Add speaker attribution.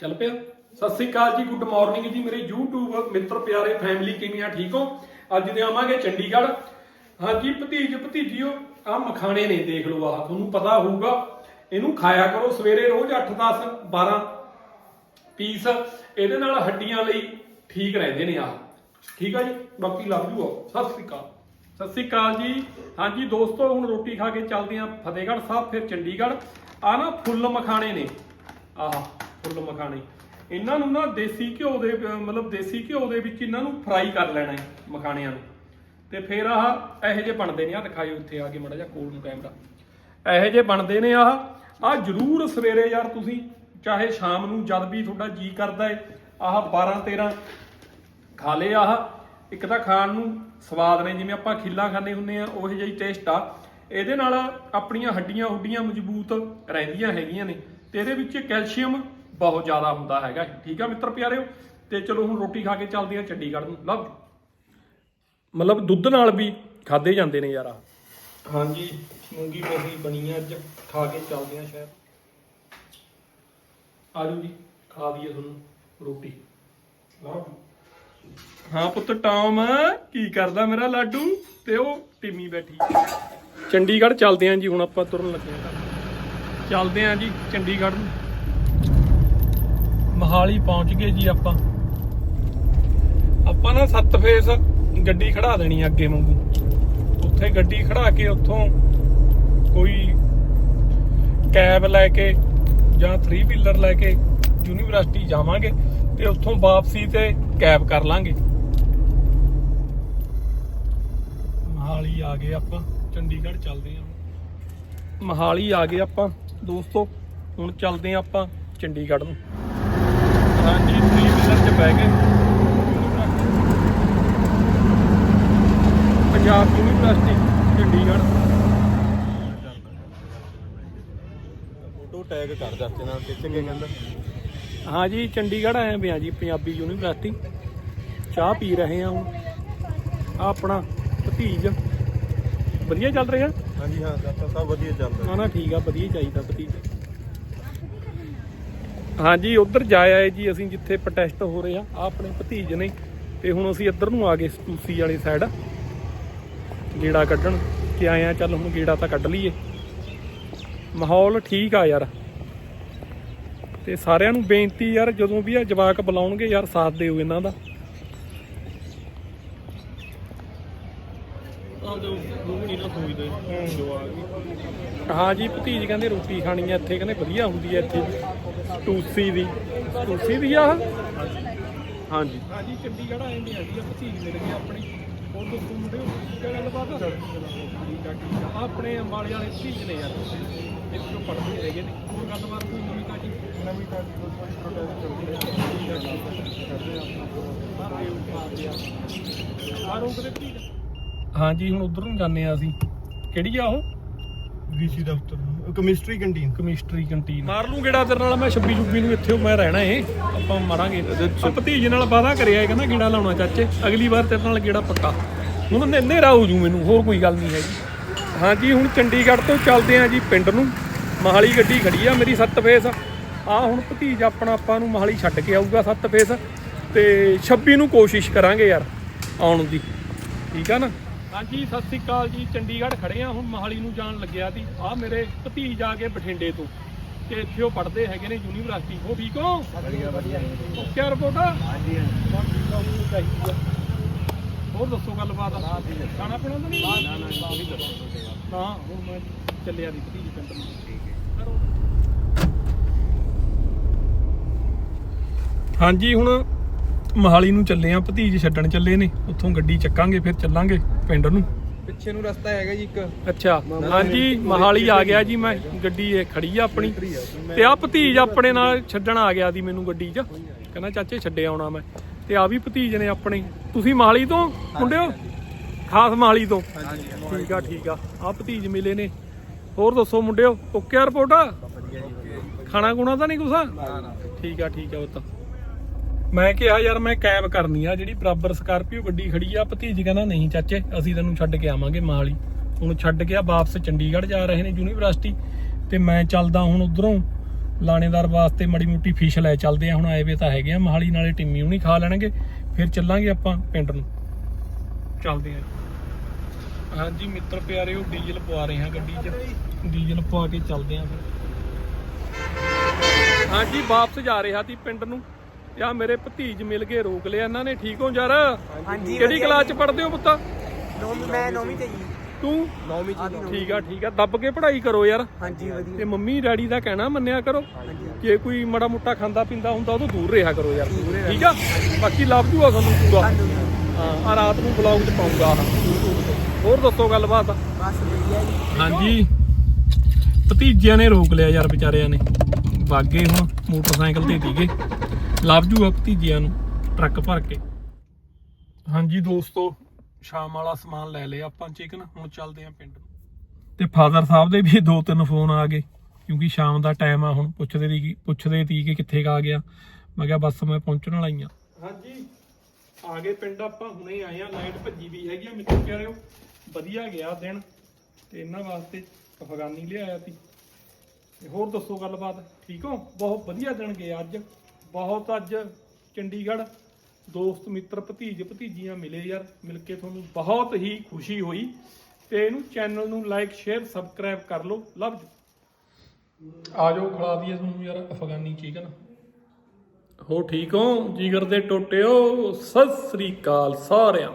Speaker 1: ਚੱਲ ਪਿਆ। ਸਤਿ ਸ੍ਰੀ ਅਕਾਲ ਜੀ, ਗੁੱਡ ਮਾਰਨਿੰਗ ਜੀ ਮੇਰੇ YouTube ਮਿੱਤਰ ਪਿਆਰੇ ਫੈਮਿਲੀ ਕਿਵੇਂ ਆ ਠੀਕ ਹੋ? ਅੱਜ ਦੇ ਆਵਾਂਗੇ ਚੰਡੀਗੜ੍ਹ। ਹਾਂਜੀ, ਭਤੀਜ, ਭਤੀਜੀਓ ਆ ਮਖਾਣੇ ਨੇ, ਦੇਖ ਲਓ ਆਹ, ਤੁਹਾਨੂੰ ਪਤਾ ਹੋਊਗਾ। ਇਹਨੂੰ ਖਾਇਆ ਕਰੋ ਸਵੇਰੇ ਰੋਜ਼ 8 10 12 ਪੀਸ। ਇਹਦੇ ਨਾਲ ਹੱਡੀਆਂ ਲਈ ਠੀਕ ਰਹਿੰਦੇ ਨੇ ਆਹ। ਠੀਕ ਆ ਜੀ? ਬਾਕੀ ਲਵ ਯੂ ਸਤਿ ਸ੍ਰੀ ਅਕਾਲ। ਸਤਿ ਸ੍ਰੀ ਅਕਾਲ ਜੀ। ਹਾਂਜੀ, ਦੋਸਤੋ, ਹੁਣ ਰੋਟੀ ਖਾ ਕੇ ਚੱਲਦੇ ਆ ਫਤਿਹਗੜ੍ਹ ਸਾਹਿਬ, ਫਿਰ ਚੰਡੀਗੜ੍ਹ। ਆ ਨਾ ਫੁੱਲ ਮਖਾਣੇ ਨੇ। ਆਹ। ਫੁੱਲ ਮਖਾਣੇ ਇਹਨਾਂ ਨੂੰ ਨਾ ਦੇਸੀ ਘਿਓ ਦੇ, ਮਤਲਬ ਦੇਸੀ ਘਿਓ ਦੇ ਵਿੱਚ ਇਹਨਾਂ ਨੂੰ ਫਰਾਈ ਕਰ ਲੈਣਾ ਹੈ ਮਖਾਣਿਆਂ ਨੂੰ। ਤੇ ਫਿਰ ਆਹ ਇਹੋ ਜਿਹੇ ਬਣਦੇ ਨੇ ਆ ਦਿਖਾਇਓ ਉੱਥੇ ਆ ਕੇ ਮੜਾ ਜਿਹਾ ਕੋਲ ਨੂੰ ਕੈਮਰਾ ਇਹੋ ਜਿਹੇ ਬਣਦੇ ਨੇ ਆਹ। ਆ ਜਰੂਰ ਸਵੇਰੇ ਯਾਰ ਤੁਸੀਂ ਚਾਹੇ ਸ਼ਾਮ ਨੂੰ ਜਦ ਵੀ ਤੁਹਾਡਾ ਜੀ ਕਰਦਾ ਹੈ, ਆਹ 12 13 ਖਾ ਲਏ ਆਹ। ਇੱਕ ਤਾਂ ਖਾਣ ਨੂੰ ਸਵਾਦ ਨੇ, ਜਿਵੇਂ ਆਪਾਂ ਖਿੱਲਾਂ ਖਾਂਦੇ ਹੁੰਨੇ ਆ ਉਹ ਜਿਹਾ ਟੇਸਟ ਆ। ਇਹਦੇ ਨਾਲ ਆਪਣੀਆਂ ਹੱਡੀਆਂ ਹੁੱਡੀਆਂ ਮਜ਼ਬੂਤ ਰਹਿੰਦੀਆਂ ਹੈਗੀਆਂ ਨੇ। ਤੇ ਇਹਦੇ ਵਿੱਚ ਕੈਲਸ਼ੀਅਮ ਬਹੁਤ ਜ਼ਿਆਦਾ ਹੁੰਦਾ ਹੈਗਾ। ਠੀਕ ਆ ਮਿੱਤਰ ਪਿਆਰਿਓ? ਤੇ ਚਲੋ ਹੁਣ ਰੋਟੀ ਖਾ ਕੇ ਚੱਲਦੇ ਆ ਚੰਡੀਗੜ੍ਹ ਨੂੰ। ਲਵ ਮਤਲਬ ਦੁੱਧ ਨਾਲ ਵੀ ਖਾਦੇ ਜਾਂਦੇ ਨੇ ਯਾਰ ਆਹ। ਹਾਂਜੀ ਮੂੰਗੀ ਮੋਹੀ ਬਣੀ ਆ ਅੱਜ। ਖਾ ਕੇ ਚੱਲਦੇ ਆ ਸ਼ਾਇਦ। ਆਜੋ ਜੀ ਖਾ ਦਈਏ ਤੁਹਾਨੂੰ ਰੋਟੀ। ਲਓ ਹਾਂ ਪੁੱਤ ਟੌਮ ਕੀ ਕਰਦਾ ਮੇਰਾ ਲਾਡੂ? ਤੇ ਉਹ ਟਿਮੀ ਬੈਠੀ। ਚੰਡੀਗੜ੍ਹ ਚੱਲਦੇ ਆਂ ਜੀ ਹੁਣ ਆਪਾਂ ਤੁਰਨ ਲੱਗੇ ਆਂ। ਚੱਲਦੇ ਆਂ ਜੀ ਚੰਡੀਗੜ੍ਹ ਨੂੰ। ਮਹਾਲੀ ਪਹੁੰਚ ਗਏ ਜੀ ਆਪਾਂ। ਆਪਾਂ ਨਾ ਸੱਤ ਫੇਸ ਗੱਡੀ ਖੜਾ ਦੇਣੀ ਅੱਗੇ ਵਾਂਗੂ। ਉੱਥੇ ਗੱਡੀ ਖੜਾ ਕੇ ਉੱਥੋਂ ਕੋਈ ਕੈਬ ਲੈ ਕੇ ਜਾਂ 3 ਵੀਲਰ ਲੈ ਕੇ ਯੂਨੀਵਰਸਿਟੀ ਜਾਵਾਂਗੇ ਤੇ ਉੱਥੋਂ ਵਾਪਸੀ ਤੇ ਕੈਬ ਕਰ ਲਾਂਗੇ। ਮਹਾਲੀ ਆ ਗਏ ਆਪਾਂ, ਚੰਡੀਗੜ੍ਹ ਚੱਲਦੇ ਹਾਂ ਮਹਾਲੀ ਆ ਗਏ ਆਪਾਂ, ਦੋਸਤੋ, ਹੁਣ ਚੱਲਦੇ ਹਾਂ ਆਪਾਂ ਚੰਡੀਗੜ੍ਹ ਨੂੰ। ਹਾਂਜੀ 3 ਵੀਲਰ 'ਚ ਬਹਿ ਗਏ। Punjab university Chandigarh.
Speaker 2: Photo tag ਕਰ ਜਾਂਦੇ ਨਾਲ ਖਿੱਚ ਕੇ ਕਹਿੰਦਾ।
Speaker 1: ਹਾਂ ਜੀ ਚੰਡੀਗੜ੍ਹ ਆਏ ਪਿਆ ਜੀ ਪੰਜਾਬੀ ਯੂਨੀਵਰਸਿਟੀ ਚਾਹ ਪੀ ਰਹੇ ਹਾਂ ਹੁਣ। ਆਪਣਾ ਭਤੀਜ। ਵਧੀਆ ਚੱਲ ਰਿਹਾ?
Speaker 2: ਹਾਂਜੀ ਹਾਂ ਸਭ ਵਧੀਆ ਚੱਲਦਾ
Speaker 1: ਨਾ ਨਾ ਠੀਕ ਆ ਵਧੀਆ ਚਾਹੀਦਾ ਭਤੀਜ। ਹਾਂਜੀ, ਉਧਰ ਜਾ ਆਏ ਜੀ ਅਸੀਂ ਜਿੱਥੇ ਪ੍ਰੋਟੈਸਟ ਹੋ ਰਹੇ ਆ ਆਹ ਆਪਣੇ ਭਤੀਜ ਨੇ। ਤੇ ਹੁਣ ਅਸੀਂ ਇੱਧਰ ਨੂੰ ਆ ਗਏ ਸਤੂਸੀ ਵਾਲੀ ਸਾਈਡ ਗੇੜਾ ਕੱਢਣ, ਕਿ ਆਏ ਆ, ਚੱਲ ਹੁਣ ਗੇੜਾ ਤਾਂ ਕੱਢ ਲਈਏ। ਮਾਹੌਲ ਠੀਕ ਆ ਯਾਰ। ਤੇ ਸਾਰਿਆਂ ਨੂੰ ਬੇਨਤੀ ਯਾਰ, ਜਦੋਂ ਵੀ ਆ ਜਵਾਕ ਬੁਲਾਉਣਗੇ ਯਾਰ, ਸਾਥ ਦਿਓ ਇਹਨਾਂ ਦਾ। ਹਾਂ। ਜੀ ਭਤੀਜ ਕਹਿੰਦੇ ਰੋਟੀ ਖਾਣੀ ਆ ਇੱਥੇ ਕਹਿੰਦੇ ਵਧੀਆ ਹੁੰਦੀ ਆ ਇੱਥੇ। ਟੂਸੀ ਦੀ। ਟੂਸੀ ਦੀ ਆ? ਹਾਂਜੀ। ਹਾਂਜੀ ਚੰਡੀਗੜ੍ਹ ਆਏ ਨੇ ਆ ਜੀ ਆ ਭਤੀਜ ਮਿਲ ਗਏ ਆਪਣੇ। ਹੋਰ ਦੱਸੋ ਮੁੰਡੇ ਕੀ ਗੱਲਬਾਤ ਆ? ਆਪਣੇ ਅੰਬਾਲੇ ਵਾਲੇ ਭਤੀਜ ਨੇ ਯਾਰ। ਇੱਥੋਂ ਪੜ੍ਹਦੇ ਹੈਗੇ ਨੇ। ਹੋਰ ਗੱਲਬਾਤ ਕੋਈ ਨਵੀਂ ਤਾਜੀ?
Speaker 2: ਨਵੀਂ ਕਾਜੀ ਕੋਈ ਪ੍ਰੋਟੈਸਟ
Speaker 1: ਹਾਂਜੀ ਹੁਣ ਉਧਰ ਨੂੰ ਜਾਂਦੇ ਆ ਅਸੀਂ। ਕਿਹੜੀ ਆ ਉਹ?
Speaker 2: ਵੀਸੀ ਦਫ਼ਤਰ ਕੈਮਿਸਟਰੀ ਕੰਟੀਨ।
Speaker 1: Chemistry canteen. ਮਾਰ ਲੂੰ ਗੇੜਾ ਤੇਰੇ ਨਾਲ ਮੈਂ 26 26 ਨੂੰ ਇੱਥੇ ਮੈਂ ਰਹਿਣਾ ਏ। ਆਪਾਂ ਮਾਰਾਂਗੇ। ਭਤੀਜ ਨਾਲ ਵਾਦਾ ਕਰਿਆ ਏ ਕਹਿੰਦਾ ਗੇੜਾ ਲਾਉਣਾ ਚਾਚੇ। ਅਗਲੀ ਵਾਰ ਤੇਰੇ ਨਾਲ ਗੇੜਾ ਪੱਕਾ। ਹੁਣ ਨੇ- ਹਨੇਰਾ ਹੋ ਜੂ ਮੈਨੂੰ ਹੋਰ ਕੋਈ ਗੱਲ ਨਹੀਂ ਹੈਗੀ। ਹਾਂਜੀ ਹੁਣ ਚੰਡੀਗੜ੍ਹ ਤੋਂ ਚੱਲਦੇ ਆ ਜੀ ਪਿੰਡ ਨੂੰ। ਮਹਾਲੀ ਗੱਡੀ ਖੜੀ ਆ ਮੇਰੀ ਸੱਤ ਫੇਸ। ਆ ਹੁਣ ਭਤੀਜ ਆਪਣਾ ਆਪਾਂ ਨੂੰ ਮਹਾਲੀ ਛੱਡ ਕੇ ਆਊਗਾ ਸੱਤ ਫੇਸ। ਤੇ 26 ਨੂੰ ਕੋਸ਼ਿਸ਼ ਕਰਾਂਗੇ ਯਾਰ ਆਉਣ ਦੀ। ਠੀਕ ਆ ਨਾ? ਹਾਂਜੀ ਸਤਿ ਸ੍ਰੀ ਅਕਾਲ ਜੀ। ਚੰਡੀਗੜ੍ਹ ਖੜੇ ਆ ਹੁਣ ਮਹਾਲੀ ਨੂੰ ਜਾਣ ਲੱਗਿਆ ਸੀ। ਆ ਮੇਰੇ ਭਤੀਜ ਆ ਕੇ ਬਠਿੰਡੇ ਤੋਂ। ਤੇ ਇੱਥੇ ਉਹ ਪੜ੍ਹਦੇ ਹੈਗੇ ਨੇ ਯੂਨੀਵਰਸਿਟੀ। ਉਹ ਠੀਕ ਹੋ? ਵਧੀਆ ਵਧੀਆ। Okay report? ਹਾਂਜੀ ਹਾਂਜੀ। ਹੋਰ ਦੱਸੋ ਗੱਲਬਾਤ? ਖਾਣਾ ਪੀਣਾ ਤਾਂ ਨਹੀਂ? ਨਾ ਨਾ ਨਾ ਹੁਣ ਮੈਂ ਚੱਲਿਆ ਦੀ ਭਤੀਜ ਪਿੰਡ ਨੂੰ। ਹਾਂਜੀ ਹੁਣ ਮਹਾਲੀ ਨੂੰ ਚੱਲੇ ਆ ਭਤੀਜ ਛੱਡਣ ਚੱਲੇ ਨੇ। ਉੱਥੋਂ ਗੱਡੀ ਚੱਕਾਂਗੇ ਫਿਰ ਚੱਲਾਂਗੇ ਪਿੰਡ ਨੂੰ।
Speaker 2: ਪਿੱਛੇ ਨੂੰ ਰਸਤਾ ਹੈਗਾ ਜੀ ਇੱਕ।
Speaker 1: ਅੱਛਾ ਹਾਂਜੀ ਮਹਾਲੀ ਆ ਗਿਆ ਜੀ ਮੈਂ ਗੱਡੀ ਇਹ ਖੜੀ ਆ ਆਪਣੀ। ਤੇ ਆ ਭਤੀਜ ਆਪਣੇ ਨਾਲ ਛੱਡਣ ਆ ਗਿਆ ਸੀ ਮੈਨੂੰ ਗੱਡੀ 'ਚ। ਕਹਿੰਦਾ ਚਾਚੇ ਛੱਡੇ ਆਉਣਾ ਮੈਂ। ਤੇ ਆ ਵੀ ਭਤੀਜ ਨੇ ਆਪਣੇ। ਤੁਸੀਂ ਮਹਾਲੀ ਤੋਂ ਮੁੰਡਿਓ ਖਾਸ ਮਹਾਲੀ ਤੋਂ? ਠੀਕ ਆ ਠੀਕ ਆ। ਆ ਭਤੀਜ ਮਿਲੇ ਨੇ। ਹੋਰ ਦੱਸੋ ਮੁੰਡਿਓ ਓਕੇ ਰਿਪੋਰਟ? ਖਾਣਾ ਖੁਣਾ ਤਾਂ ਨਹੀਂ ਕੁਛ? ਠੀਕ ਆ ਠੀਕ ਆ ਉਹ ਤਾਂ ਮੈਂ ਕਿਹਾ, ਯਾਰ, ਮੈਂ ਕੈਬ ਕਰਨੀ ਆ, ਜਿਹੜੀ ਬਰਾਬਰ ਸਕਾਰਪੀਓ ਗੱਡੀ ਖੜੀ ਆ। ਭਤੀਜ ਕਹਿੰਦਾ, ਨਹੀਂ ਚਾਚੇ, ਅਸੀਂ ਤੈਨੂੰ ਛੱਡ ਕੇ ਆਵਾਂਗੇ ਮਾਲੀ ਹੁਣ ਛੱਡ ਕੇ ਆ, ਵਾਪਸ ਚੰਡੀਗੜ੍ਹ ਜਾ ਰਹੇ ਨੇ ਯੂਨੀਵਰਸਿਟੀ। ਤੇ ਮੈਂ ਚੱਲਦਾ ਹੁਣ ਉਧਰੋਂ, ਲਾਣੇਦਾਰ ਵਾਸਤੇ ਮੜੀ ਮੋਟੀ ਫਿਸ਼ ਲੈ ਚੱਲਦੇ ਆ। ਹੁਣ ਆਏ ਵੇ ਤਾਂ ਹੈਗੇ ਆ ਮਹਾਲੀ ਨਾਲੇ ਟਿੰਮੀ ਹੁਣੀ ਖਾ ਲੈਣਗੇ। ਫਿਰ ਚੱਲਾਂਗੇ ਆਪਾਂ ਪਿੰਡ ਨੂੰ। ਚੱਲਦੇ ਆ। ਹਾਂਜੀ, ਮਿੱਤਰ ਪਿਆਰਿਓ, ਡੀਜ਼ਲ ਪਵਾ ਰਹੇ ਹਾਂ ਗੱਡੀ 'ਚ। ਡੀਜ਼ਲ ਪਵਾ ਕੇ ਚੱਲਦੇ ਆ ਫਿਰ। ਹਾਂਜੀ, ਵਾਪਸ ਜਾ ਰਿਹਾ ਸੀ ਪਿੰਡ ਨੂੰ। ਯਾ ਮੇਰੇ ਭਤੀਜ ਮਿਲ ਕੇ ਰੋਕ ਲਿਆ ਇਹਨਾਂ ਨੇ ਠੀਕ ਹੋ ਯਾਰ
Speaker 3: ਹਾਂਜੀ
Speaker 1: ਕਿਹੜੀ ਕਲਾਸ 'ਚ ਪੜ੍ਹਦੇ ਹੋ ਪੁੱਤਾ?
Speaker 3: ਨੌਵੀਂ ਮੈਂ ਨੌਵੀਂ ਤੇ ਜੀ।
Speaker 1: ਤੂੰ?
Speaker 3: ਨੌਵੀਂ ਚ
Speaker 1: ਠੀਕ ਆ ਠੀਕ ਆ ਦੱਬ ਕੇ ਪੜ੍ਹਾਈ ਕਰੋ ਯਾਰ।
Speaker 3: ਹਾਂਜੀ ਵਧੀਆ।
Speaker 1: ਤੇ ਮੰਮੀ ਡੈਡੀ ਦਾ ਕਹਿਣਾ ਮੰਨਿਆ ਕਰੋ। ਜੇ ਕੋਈ ਮੜਾ ਮੁੱਟਾ ਖਾਂਦਾ ਪੀਂਦਾ ਹੁੰਦਾ ਉਹ ਤੋਂ ਦੂਰ ਰਿਹਾ ਕਰੋ ਯਾਰ। ਠੀਕ ਆ? ਬਾਕੀ ਲੱਭ ਜੂਗਾ ਤੁਹਾਨੂੰ ਪੂਰਾ। ਹਾਂ ਆ ਰਾਤ ਨੂੰ ਬਲੌਗ ਚ ਪਾਉਂਗਾ ਹੋਰ ਦੱਸੋ ਗੱਲਬਾਤ?
Speaker 3: ਬਸ ਵਧੀਆ ਜੀ।
Speaker 1: ਹਾਂਜੀ। ਭਤੀਜਿਆਂ ਨੇ ਰੋਕ ਲਿਆ ਯਾਰ ਵਿਚਾਰਿਆਂ ਨੇ। ਵਾਗੇ ਹੁਣ ਮੋਟਰਸਾਈਕਲ ਤੇ ਦੀਗੇ ਲੱਭ ਜੂਗਾ ਭਤੀਜਿਆਂ ਨੂੰ, ਟਰੱਕ ਭਰ ਕੇ। ਹਾਂਜੀ ਦੋਸਤੋ, ਸ਼ਾਮ ਵਾਲਾ ਸਮਾਨ ਲੈ ਲਿਆ ਆਪਾਂ ਚਿਕਨ, ਹੁਣ ਚੱਲਦੇ ਆਂ ਪਿੰਡ ਤੇ ਫਾਦਰ ਸਾਹਿਬ ਦੇ ਵੀ ਦੋ ਤਿੰਨ ਫੋਨ ਆ ਗਏ, ਕਿਉਂਕਿ ਸ਼ਾਮ ਦਾ ਟਾਈਮ ਆ, ਹੁਣ ਪੁੱਛਦੇ ਦੀ ਪੁੱਛਦੇ ਤੀ ਕਿ ਕਿੱਥੇ ਕਾ ਗਿਆ। ਮੈਂ ਕਿਹਾ ਬਸ ਮੈਂ ਪਹੁੰਚਣ ਵਾਲਾ ਹੀ ਆ। ਹਾਂਜੀ, ਆ ਗਏ ਪਿੰਡ ਆਪਾਂ, ਹੁਣੇ ਆਏ ਆ ਲਾਈਟ ਭੱਜੀ ਵੀ ਹੈਗੀ ਆ, ਮਿੱਤਰ ਪਿਆਰਿਓ। ਵਧੀਆ ਗਿਆ ਦਿਨ, ਤੇ ਇਹਨਾਂ ਵਾਸਤੇ ਅਫਗਾਨੀ ਲਿਆਇਆ ਸੀ। ਤੇ ਹੋਰ ਦੱਸੋ ਗੱਲਬਾਤ, ਠੀਕ ਹੋ? ਬਹੁਤ ਵਧੀਆ ਦਿਨ ਗਿਆ ਅੱਜ। ਬਹੁਤ ਅੱਜ ਚੰਡੀਗੜ੍ਹ ਦੋਸਤ ਮਿੱਤਰ ਭਤੀਜ ਭਤੀਜੀਆਂ ਮਿਲੇ ਯਾਰ ਮਿਲ ਕੇ ਤੁਹਾਨੂੰ ਬਹੁਤ ਹੀ ਖੁਸ਼ੀ ਹੋਈ ਤੇ ਇਹਨੂੰ ਚੈਨਲ ਨੂੰ ਲਾਈਕ ਸ਼ੇਅਰ ਸਬਸਕ੍ਰਾਈਬ ਕਰ ਲਓ। ਲਵ ਯੂ ਆ ਜਾਓ ਖਿਲਾ ਦਈਏ ਤੁਹਾਨੂੰ ਯਾਰ ਅਫਗਾਨੀ ਚਿਕਨ ਹੋ ਠੀਕ ਹੋ? ਜਿਗਰ ਦੇ ਟੋਟਿਓ ਸਤਿ ਸ੍ਰੀ ਅਕਾਲ ਸਾਰਿਆਂ।